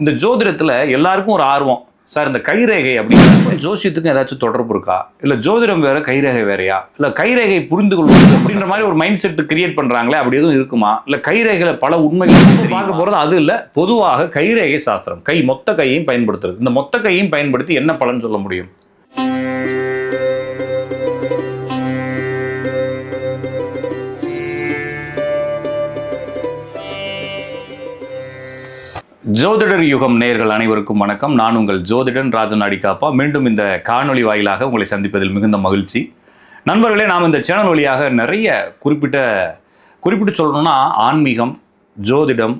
இந்த ஜோதிடத்துல எல்லாருக்கும் ஒரு ஆர்வம். சார் இந்த கைரேகை அப்படின்னு ஜோசியத்துக்கும் ஏதாச்சும் தொடர்பு இருக்கா? இல்ல ஜோதிடம் வேற கைரேகை வேறயா? இல்ல கைரேகை புரிந்து கொள்வது அப்படின்ற மாதிரி ஒரு மைண்ட் செட் கிரியேட் பண்றாங்களே அப்படி எதுவும் இருக்குமா? இல்ல கைரேகையில பல உண்மைகள் பார்க்க போறது அது இல்ல. பொதுவாக கைரேகை சாஸ்திரம் கை மொத்த கையையும் பயன்படுத்துறது. இந்த மொத்த கையையும் பயன்படுத்தி என்ன பலன் சொல்ல முடியும்? ஜோதிடர் யுகம் நேயர்கள் அனைவருக்கும் வணக்கம். நான் உங்கள் ஜோதிடன் ராஜன் அடிக்காப்பா மீண்டும் இந்த காணொலி வாயிலாக உங்களை சந்திப்பதில் மிகுந்த மகிழ்ச்சி. நண்பர்களே நாம் இந்த சேனல் வழியாக நிறைய குறிப்பிட்ட குறிப்பிட்டு சொல்லணும்னா ஆன்மீகம் ஜோதிடம்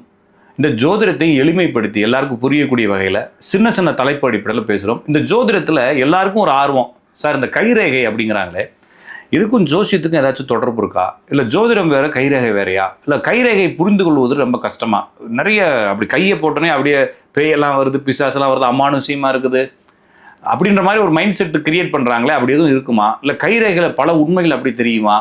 இந்த ஜோதிடத்தை எளிமைப்படுத்தி எல்லாருக்கும் புரியக்கூடிய வகையில் சின்ன சின்ன தலைப்பு அடிப்படையில் பேசுகிறோம் இந்த ஜோதிடத்தில் எல்லாருக்கும் ஒரு ஆர்வம். சார் இந்த கைரேகை அப்படிங்கிறாங்களே இதுக்கும் ஜோசியத்துக்கும் ஏதாச்சும் தொடர்பு இருக்கா? இல்லை ஜோதிடம் வேற கைரேகை வேறையா? இல்லை கைரேகை புரிந்து கொள்வது ரொம்ப கஷ்டமா? நிறைய அப்படி கையை போட்டோன்னே அப்படியே பேயெல்லாம் வருது பிசாசெல்லாம் வருது அமானுசியமாக இருக்குது. அப்படின்ற மாதிரி ஒரு மைண்ட் செட் கிரியேட் பண்ணுறாங்களே அப்படி எதுவும் இருக்குமா? இல்லை கைரேகையில் பல உண்மைகள் அப்படி தெரியுமா?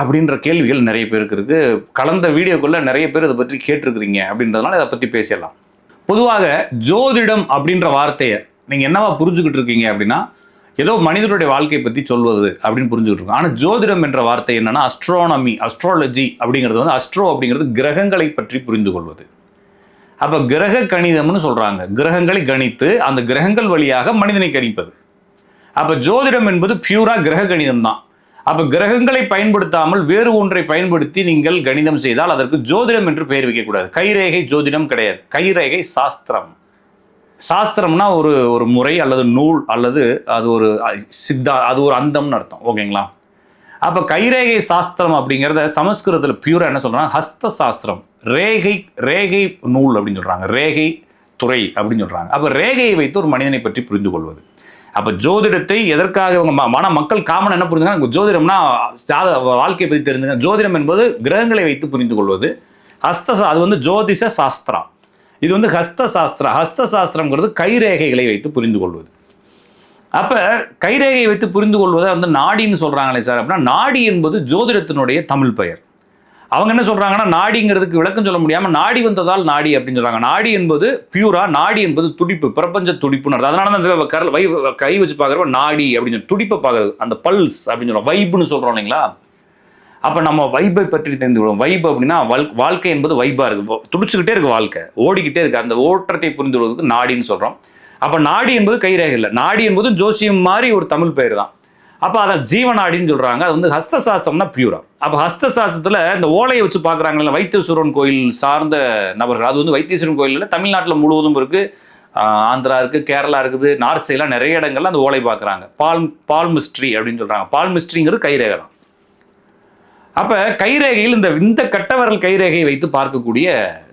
அப்படின்ற கேள்விகள் நிறைய பேருக்கு இருக்கு. கலந்த வீடியோக்குள்ளே நிறைய பேர் இதை பற்றி கேட்டிருக்கிறீங்க அப்படின்றதுனால இதை பற்றி பேசிடலாம். பொதுவாக ஜோதிடம் அப்படின்ற வார்த்தையை நீங்கள் என்னவா புரிஞ்சுக்கிட்டு இருக்கீங்க அப்படின்னா ஏதோ மனிதனுடைய வாழ்க்கையை பற்றி சொல்வது அப்படின்னு புரிஞ்சுக்கிட்டு இருக்கோம். ஆனால் ஜோதிடம் என்ற வார்த்தை என்னன்னா அஸ்ட்ரானமி அஸ்ட்ராலஜி அப்படிங்கிறது வந்து அஸ்ட்ரோ அப்படிங்கிறது கிரகங்களை பற்றி புரிந்து கொள்வது. அப்போ கிரக கணிதம்னு சொல்கிறாங்க கிரகங்களை கணித்து அந்த கிரகங்கள் வழியாக மனிதனை கணிப்பது. அப்போ ஜோதிடம் என்பது பியூரா கிரக கணிதம் தான் அப்போ கிரகங்களை பயன்படுத்தாமல் வேறு ஒன்றை பயன்படுத்தி நீங்கள் கணிதம் செய்தால் அதற்கு ஜோதிடம் என்று பெயர் வைக்கக்கூடாது. கைரேகை ஜோதிடம் கிடையாது. கைரேகை சாஸ்திரம். சாஸ்திரம்னா ஒரு ஒரு முறை அல்லது நூல் அல்லது அது ஒரு சித்தா அது ஒரு அந்தம்னு அர்த்தம். ஓகேங்களா? அப்போ கைரேகை சாஸ்திரம் அப்படிங்கிறத சமஸ்கிருதத்தில் பியூரா என்ன சொல்கிறாங்க ஹஸ்த சாஸ்திரம் ரேகை ரேகை நூல் அப்படின்னு சொல்கிறாங்க ரேகை துறை அப்படின்னு சொல்கிறாங்க அப்போ ரேகையை வைத்து ஒரு மனிதனை பற்றி புரிந்து கொள்வது அப்போ ஜோதிடத்தை எதற்காக இவங்க ம- மன மக்கள் காமன் என்ன புரிஞ்சுங்க ஜோதிடம்னா ஜாத வாழ்க்கையை பற்றி தெரிஞ்சுங்க ஜோதிடம் என்பது கிரகங்களை வைத்து புரிந்து கொள்வது ஹஸ்த அது வந்து ஜோதிஷ சாஸ்திரம். இது வந்து ஹஸ்த சாஸ்திரா ஹஸ்த சாஸ்திரம்ங்கிறது கைரேகைகளை வைத்து புரிந்து கொள்வது அப்போ கைரேகையை வைத்து புரிந்து கொள்வதை வந்து நாடின்னு சொல்கிறாங்களே சார். அப்படின்னா நாடி என்பது ஜோதிடத்தினுடைய தமிழ் பெயர். அவங்க என்ன சொல்கிறாங்கன்னா நாடிங்கிறதுக்கு விளக்கம் சொல்ல முடியாமல் நாடி வந்ததால் நாடி அப்படின்னு சொல்கிறாங்க நாடி என்பது பியூரா நாடி என்பது துடிப்பு பிரபஞ்ச துடிப்புன்னு அதனால தான் அந்த கரல் வை கை வச்சு பார்க்குறப்ப நாடி அப்படின்னு சொல்லி துடிப்பை பார்க்குறது. அந்த பல்ஸ் அப்படின்னு சொல்கிறோம் வைப்புன்னு சொல்கிறோம் இல்லைங்களா? அப்ப நம்ம வைப்பை பற்றி தெரிந்து கொள்வோம் வைப் அப்படின்னா வாழ்- வாழ்க்கை என்பது வைபா இருக்கு. துடிச்சுக்கிட்டே இருக்கு வாழ்க்கை. ஓடிக்கிட்டே இருக்கு. அந்த ஓட்டத்தை புரிந்து கொள்வதற்கு நாடின்னு சொல்றோம். அப்ப நாடி என்பது கைரேகை இல்லை. நாடி என்பது ஜோசியம் மாதிரி ஒரு தமிழ் பெயர் தான். அப்ப அதை ஜீவநாடின்னு சொல்றாங்க. அது வந்து ஹஸ்த சாஸ்திரம்னா பியூரா அப்ப ஹஸ்த சாஸ்திரத்துல இந்த ஓலையை வச்சு பாக்குறாங்கல்ல வைத்தீஸ்வரன் கோயில் சார்ந்த நபர்கள். அது வந்து வைத்தீஸ்வரன் கோயில் இல்லை தமிழ்நாட்டில் முழுவதும் இருக்கு. ஆந்திரா இருக்கு கேரளா இருக்குது நார்த் சைட்லாம் நிறைய இடங்கள்ல அந்த ஓலை பார்க்குறாங்க. பால் பால் மிஸ்ட்ரி அப்படின்னு சொல்றாங்க. பால் மிஸ்ட்ரிங்கிறது கைரேகை தான். அப்ப கைரேகையில் இந்த இந்த கட்டவரல் கைரேகையை வைத்து பார்க்கக்கூடிய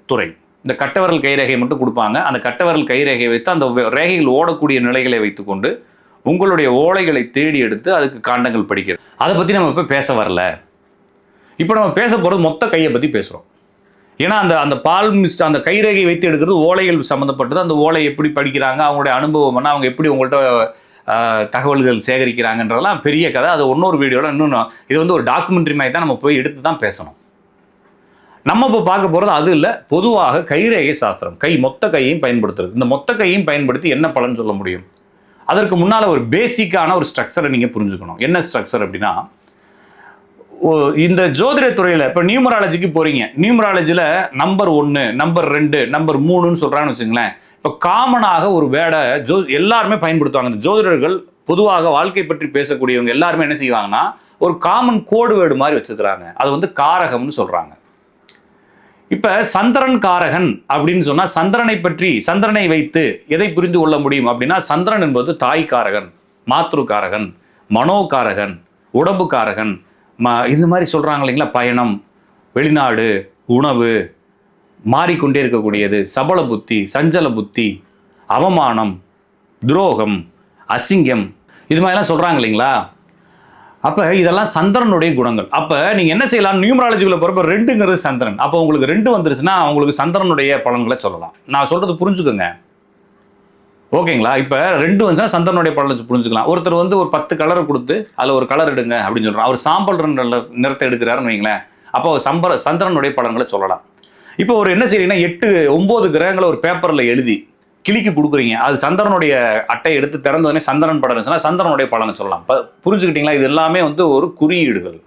துறை. இந்த கட்டவரல் கைரேகை மட்டும் கொடுப்பாங்க. அந்த கட்டவரல் கைரேகையை வைத்து அந்த ரேகையில் ஓடக்கூடிய நிலைகளை வைத்துக்கொண்டு உங்களுடைய ஓலைகளை தேடி எடுத்து அதுக்கு காண்டங்கள் படிக்கிறது அதை பத்தி நம்ம இப்ப பேச வரல. இப்போ நம்ம பேச போகிறது மொத்த கையை பற்றி பேசுகிறோம் ஏன்னா அந்த அந்த பால் மிஸ்ட் அந்த கைரேகை வைத்து எடுக்கிறது ஓலைகள் சம்மந்தப்பட்டது அந்த ஓலை எப்படி படிக்கிறாங்க அவங்களுடைய அனுபவம் என்ன அவங்க எப்படி உங்கள்கிட்ட தகவல்கள் சேகரிக்கிறாங்கன்றதெல்லாம் பெரிய கதை. அது இன்னொரு வீடியோவில் இன்னொன்று இது வந்து ஒரு டாக்குமெண்ட்ரி மாதிரி தான் நம்ம போய் எடுத்து தான் பேசணும். நம்ம இப்போ பார்க்க போகிறது அது இல்லை. பொதுவாக கைரேகை சாஸ்திரம் கை மொத்த கையையும் பயன்படுத்துறது. இந்த மொத்த கையையும் பயன்படுத்தி என்ன பலன் சொல்ல முடியும்? அதற்கு முன்னால் ஒரு பேசிக்கான ஒரு ஸ்ட்ரக்சரை நீங்கள் புரிஞ்சுக்கணும். என்ன ஸ்ட்ரக்சர் அப்படின்னா இந்த ஜோதிட துறையில் இப்போ நியூமராலஜிக்கு போறீங்க. நியூமராலஜியில் நம்பர் ஒன்று நம்பர் ரெண்டு நம்பர் மூணுன்னு சொல்கிறான்னு வச்சுங்களேன். இப்போ காமனாக ஒரு வேடை ஜோ எல்லாருமே பயன்படுத்துவாங்க. இந்த ஜோதிடர்கள் பொதுவாக வாழ்க்கை பற்றி பேசக்கூடியவங்க எல்லாருமே என்ன செய்வாங்கன்னா ஒரு காமன் கோடு வேர்டு மாதிரி வச்சுக்கிறாங்க. அது வந்து காரகம்னு சொல்கிறாங்க இப்ப சந்திரன் காரகன் அப்படின்னு சொன்னா சந்திரனை பற்றி சந்திரனை வைத்து எதை புரிந்து கொள்ள முடியும் அப்படின்னா சந்திரன் என்பது தாய் காரகன் மாத்ரு காரகன் மனோகாரகன் உடம்புக்காரகன் ம இந்த மாதிரி சொல்கிறாங்க இல்லைங்களா? பயணம் வெளிநாடு உணவு மாறிக்கொண்டே இருக்கக்கூடியது. சபல புத்தி சஞ்சல புத்தி அவமானம் துரோகம் அசிங்கம் இது மாதிரிலாம் சொல்கிறாங்க இல்லைங்களா? அப்போ இதெல்லாம் சந்திரனுடைய குணங்கள். அப்போ நீங்கள் என்ன செய்யலாம்? நியூமராலஜிக்குள்ள போகிறப்ப ரெண்டுங்கிறது சந்திரன். அப்போ உங்களுக்கு ரெண்டு வந்துருச்சுன்னா உங்களுக்கு சந்திரனுடைய பலன்களை சொல்லலாம். நான் சொல்கிறது புரிஞ்சுக்கோங்க. ஓகேங்களா? இப்போ ரெண்டு வந்துச்சுன்னா சந்தனுடைய படம் புரிஞ்சுக்கலாம். ஒருத்தர் வந்து ஒரு பத்து கலரை கொடுத்து அதில் ஒரு கலர் எடுங்க அப்படின்னு சொல்றான் அவர் சாம்பல் நிறத்தை எடுக்கிறாருன்னு வைங்களேன் அப்போ சம்பர சந்திரனுடைய பலன்களை சொல்லலாம். இப்போ ஒரு என்ன செய்றீங்கன்னா எட்டு ஒம்பது கிரகங்களை ஒரு பேப்பரில் எழுதி கிளிக்கு கொடுக்குறீங்க. அது சந்திரனுடைய அட்டை எடுத்து திறந்த உடனே சந்திரன் படம் இருந்துச்சுன்னா சந்திரனுடைய பலனை சொல்லலாம். இப்போ புரிஞ்சுக்கிட்டீங்களா? இது எல்லாமே வந்து ஒரு குறியீடுகள்.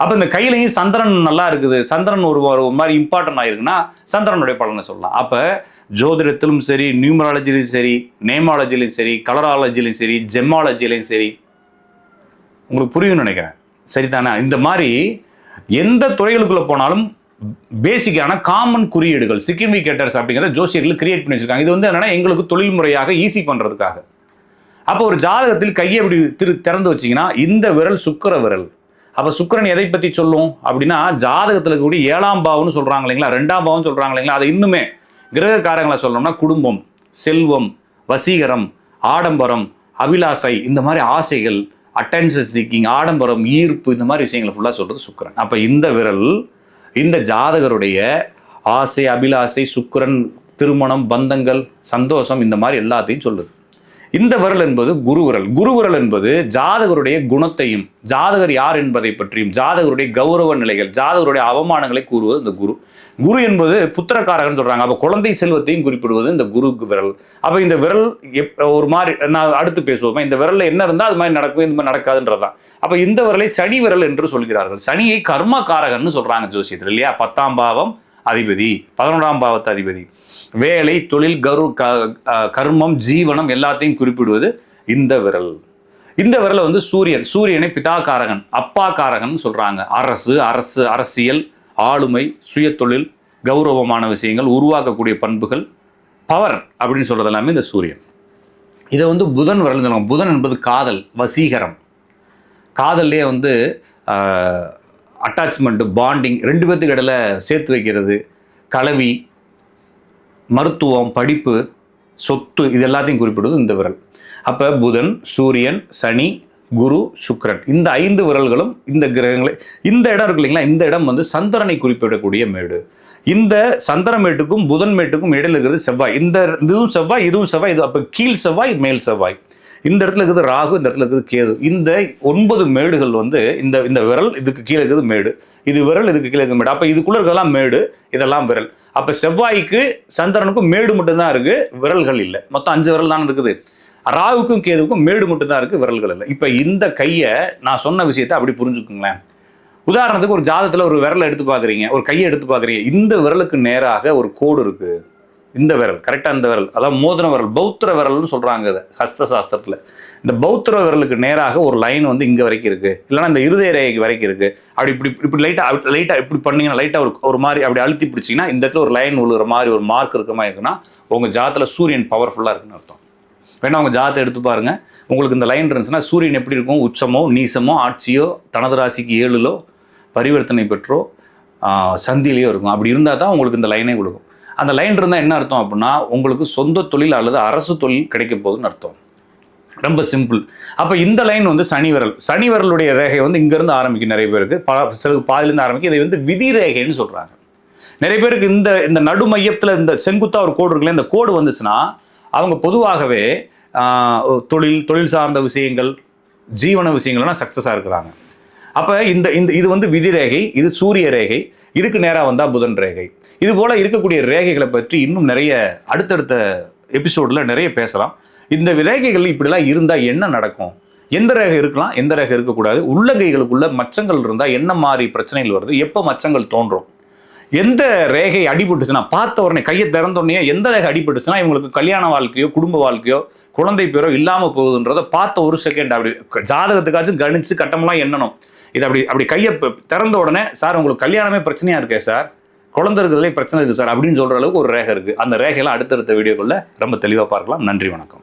அப்போ இந்த கையிலையும் சந்திரன் நல்லா இருக்குது. சந்திரன் ஒரு ஒரு மாதிரி இம்பார்ட்டன்ட் ஆயிருக்குன்னா சந்திரனுடைய பலனை சொல்லலாம். அப்போ ஜோதிடத்திலும் சரி நியூமராலஜிலையும் சரி நேமாலஜிலையும் சரி கலராலஜிலையும் சரி ஜெம்மாலஜிலையும் சரி உங்களுக்கு புரியும்னு நினைக்கிறேன். சரிதானே? இந்த மாதிரி எந்த துறைகளுக்குள்ளே போனாலும் பேசிக்கான காமன் குறியீடுகள் சிக்னிஃபிகேட்டர்ஸ் அப்படிங்கிறத ஜோசியர்கள் கிரியேட் பண்ணி வச்சிருக்காங்க. இது வந்து என்னன்னா எங்களுக்கு தொழில் முறையாக ஈஸி பண்ணுறதுக்காக அப்போ ஒரு ஜாதகத்தில் கையை எப்படி திரு திறந்து வச்சிங்கன்னா இந்த விரல் சுக்கிர விரல். அப்போ சுக்கிரன் எதை பற்றி சொல்லும்? அப்படின்னா ஜாதகத்தில் இருக்கக்கூடிய ஏழாம் பாவம்னு சொல்கிறாங்க இல்லைங்களா? ரெண்டாம் பாவம் சொல்கிறாங்க இல்லைங்களா? அதை இன்னுமே கிரகக்காரங்களை சொல்லணும்னா குடும்பம் செல்வம் வசீகரம் ஆடம்பரம் அபிலாசை இந்த மாதிரி ஆசைகள் அட்டென்ஷன் சீக்கிங் ஆடம்பரம் ஈர்ப்பு இந்த மாதிரி விஷயங்களை ஃபுல்லாக சொல்கிறது சுக்கரன். அப்போ இந்த விரல் இந்த ஜாதகருடைய ஆசை அபிலாசை சுக்கிரன் திருமணம் பந்தங்கள் சந்தோஷம் இந்த மாதிரி எல்லாத்தையும் சொல்லுது. இந்த விரல் என்பது குரு விரல். என்பது ஜாதகருடைய குணத்தையும் ஜாதகர் யார் என்பதை பற்றியும் ஜாதகருடைய கௌரவ நிலைகள் ஜாதகருடைய அவமானங்களை கூறுவது இந்த குரு. குரு என்பது புத்திரக்காரகன் சொல்றாங்க. அப்ப குழந்தை செல்வத்தையும் குறிப்பிடுவது இந்த குரு விரல். அப்ப இந்த விரல் எப் ஒரு மாதிரி நான் அடுத்து பேசுவோமா. இந்த விரல்ல என்ன இருந்தால் அது மாதிரி நடக்கும் இந்த மாதிரி நடக்காதுன்றதுதான். அப்ப இந்த விரலை சனி விரல் என்று சொல்கிறார்கள். சனியை கர்மகாரகன்னு சொல்றாங்க ஜோசியத்தில் இல்லையா? பத்தாம் பாவம் அதிபதி பதினொன்றாம் பாவத்து அதிபதி. வேலை தொழில் கரு க கர்மம் ஜீவனம் எல்லாத்தையும் குறிப்பிடுவது இந்த விரல். இந்த விரலை வந்து சூரியன் சூரியனை பிதாகாரகன் அப்பா காரகன் அரசு அரசு அரசியல் ஆளுமை சுய தொழில் கௌரவமான விஷயங்கள் உருவாக்கக்கூடிய பண்புகள் பவர் அப்படின்னு சொல்கிறது எல்லாமே இந்த சூரியன். இதை வந்து புதன் விரல் சொல்லுவாங்க. புதன் என்பது காதல் வசீகரம். காதல்லே வந்து அட்டாச்மெண்ட்டு பாண்டிங் ரெண்டு பேர்த்துக்கு இடையில சேர்த்து வைக்கிறது கலவி மருத்துவம் படிப்பு சொத்து இது எல்லாத்தையும் குறிப்பிடுவது இந்த விரல். அப்போ புதன் சூரியன் சனி குரு சுக்கரன். இந்த ஐந்து விரல்களும் இந்த கிரகங்களை இந்த இடம் இருக்கு இல்லைங்களா இந்த இடம் வந்து சந்திரனை குறிப்பிடக்கூடிய மேடு. இந்த சந்திரமேட்டுக்கும் புதன் மேட்டுக்கும் இடையில இருக்கிறது செவ்வாய். இந்த இதுவும் செவ்வாய் இதுவும் செவ்வாய் இது அப்போ கீழ் செவ்வாய் மேல் செவ்வாய். இந்த இடத்துல இருக்குது ராகு இந்த இடத்துல இருக்குது கேது. இந்த ஒன்பது மேடுகள் வந்து இந்த இந்த விரல் இதுக்கு கீழே இருக்குது மேடு. இது விரல் இதுக்கு கீழே இருக்குது மேடு. அப்போ இதுக்குள்ள இருக்கலாம் மேடு இதெல்லாம் விரல். அப்போ செவ்வாய்க்கு சந்திரனுக்கும் மேடு மட்டும்தான் இருக்குது விரல்கள் இல்லை. மொத்தம் அஞ்சு விரல் தான் இருக்குது. ராகுக்கும் கேதுவுக்கும் மேடு மட்டும்தான் இருக்குது விரல்கள் இல்லை. இப்போ இந்த கையை நான் சொன்ன விஷயத்தை அப்படி புரிஞ்சுக்குங்களேன். உதாரணத்துக்கு ஒரு ஜாதத்தில் ஒரு விரலை எடுத்து பார்க்குறீங்க ஒரு கையை எடுத்து பார்க்குறீங்க. இந்த விரலுக்கு நேராக ஒரு கோடு இருக்குது இந்த விரல் கரெக்டாக இந்த விரல் அதாவது மோதிர விரல் பௌத்திர விரல்னு சொல்கிறாங்க இதை ஹஸ்த சாஸ்திரத்தில் இந்த பௌத்திர விரலுக்கு நேராக ஒரு லைன் வந்து இங்கே வரைக்கும் இருக்குது இல்லைன்னா இந்த இருதய ரேகைக்கு வரைக்கும் இருக்குது அப்படி இப்படி இப்படி லைட்டாக லைட்டாக இப்படி பண்ணீங்கன்னா லைட்டாக ஒரு ஒரு மாதிரி அப்படி அழுத்தி பிடிச்சிங்கன்னா இந்த இடத்துல ஒரு லைன் உழுகிற மாதிரி ஒரு மார்க் இருக்க மாதிரி இருக்குன்னா உங்கள் ஜாத்தில் சூரியன் பவர்ஃபுல்லாக இருக்குன்னு அர்த்தம். வேணா உங்கள் ஜாத்தை எடுத்து பாருங்கள் உங்களுக்கு இந்த லைன் இருந்துச்சுன்னா சூரியன் எப்படி இருக்கும்? உச்சமோ நீசமோ ஆட்சியோ தனது ராசிக்கு ஏழுலோ பரிவர்த்தனை பெற்றோ சந்தியிலையோ இருக்கும். அப்படி இருந்தால் தான் உங்களுக்கு இந்த லைனே கொடுக்கும். அந்த லைன் இருந்தால் என்ன அர்த்தம் அப்படின்னா உங்களுக்கு சொந்த தொழில் அல்லது அரசு தொழில் கிடைக்க போகுதுன்னு அர்த்தம். ரொம்ப சிம்பிள் அப்போ இந்த லைன் வந்து சனி விரல். சனி விரலுடைய ரேகை வந்து இங்கேருந்து ஆரம்பிக்கும் நிறைய பேருக்கு. பல சில பாதிலேருந்து ஆரம்பிக்கும். இதை வந்து விதி ரேகைன்னு சொல்கிறாங்க நிறைய பேருக்கு இந்த இந்த நடு மையத்தில் இந்த செங்குத்தா ஒரு கோடு இருக்குல்ல இந்த கோடு வந்துச்சுன்னா அவங்க பொதுவாகவே தொழில் தொழில் சார்ந்த விஷயங்கள் ஜீவன விஷயங்கள்லாம் சக்ஸஸாக இருக்கிறாங்க. அப்போ இந்த இந்த இது வந்து விதி ரேகை இது சூரிய ரேகை. இதுக்கு நேராக வந்தால் புதன் ரேகை. இது போல் இருக்கக்கூடிய ரேகைகளை பற்றி இன்னும் நிறைய அடுத்தடுத்த எபிசோடில் நிறைய பேசலாம். இந்த ரேகைகள் இப்படிலாம் இருந்தால் என்ன நடக்கும்? எந்த ரேகை இருக்கலாம் எந்த ரேகை இருக்கக்கூடாது? உள்ளங்கைகளுக்குள்ள மச்சங்கள் இருந்தால் என்ன மாதிரி பிரச்சனைகள் வருது? எப்போ மச்சங்கள் தோன்றும்? எந்த ரேகை அடிபட்டுச்சுன்னா பார்த்த உடனே கையை திறந்த உடனே எந்த ரேகை அடிபட்டுச்சுன்னா இவங்களுக்கு கல்யாண வாழ்க்கையோ குடும்ப வாழ்க்கையோ குழந்தை பேரோ இல்லாமல் போகுதுன்றதை பார்த்த ஒரு செகண்ட் அப்படி. ஜாதகத்துக்காச்சும் கணிச்சு கட்டமெல்லாம் எண்ணணும். இது அப்படி அப்படி கையை திறந்த உடனே சார் உங்களுக்கு கல்யாணமே பிரச்சனையா இருக்கே சார். குழந்தை இருக்கிறதுலே பிரச்சனை இருக்கு சார். அப்படின்னு சொல்ற அளவுக்கு ஒரு ரேகை இருக்கு. அந்த ரேகையெல்லாம் அடுத்தடுத்த வீடியோக்குள்ள ரொம்ப தெளிவாக பார்க்கலாம். நன்றி வணக்கம்.